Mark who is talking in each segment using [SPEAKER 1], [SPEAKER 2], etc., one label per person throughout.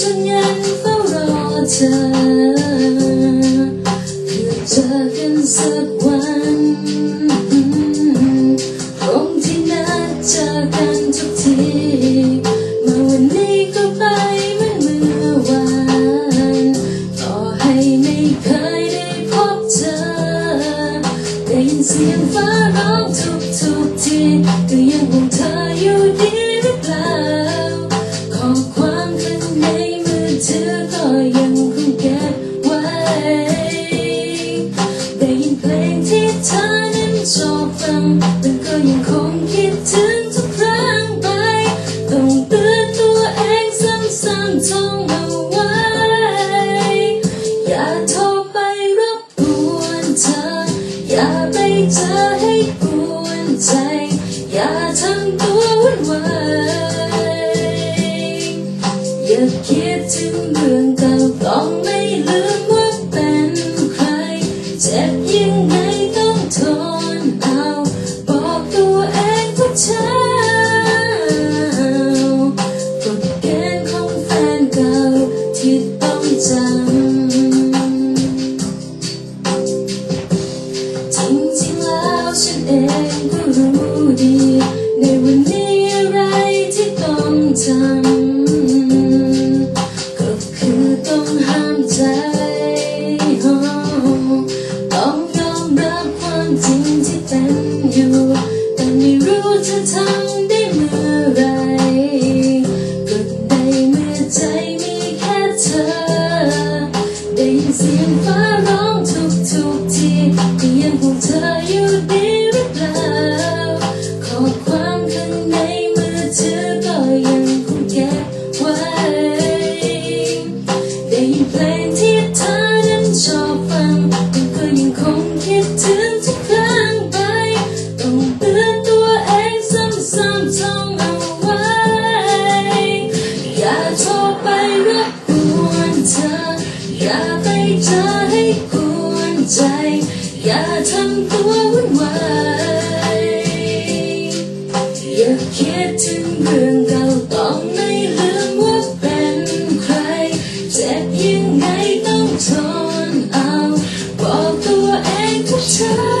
[SPEAKER 1] ฉันยังเฝ้ารอเธอเพื่อเจอกันสักวันคงที่นัดเจอกันทุกทีมาวันนี้ก็ไปไม่เมื่อวานต่อให้ไม่เคยได้พบเธอได้ยินเสียงฟ้า อย่าไปเจอให้กวนใจ อย่าทำตัววุ่นวายอย่าคิดถึงเรื่องเก่าต้องไม่ลืม อย่าไปเจให้กวนใจ อย่าทำตัววุ่นวายอย่าคิดถึงเรื่องเก่าต้องไม่ลืมว่าเป็นใคร เจ็บยังไงต้องทนเอา บอกตัวเองทุกเช้า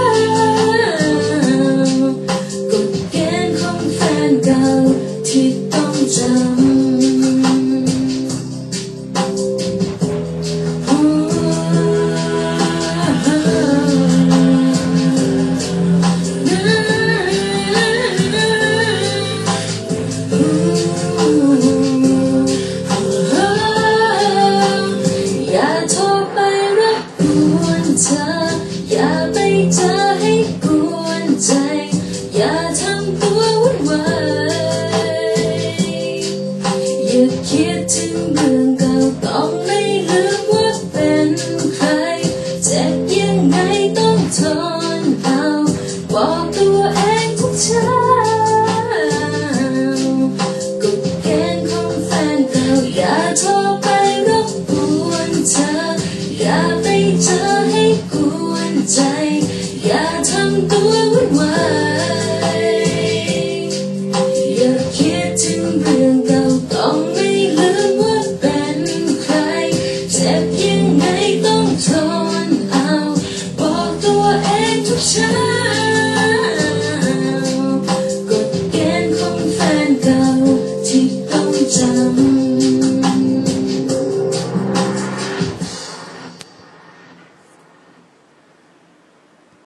[SPEAKER 1] time.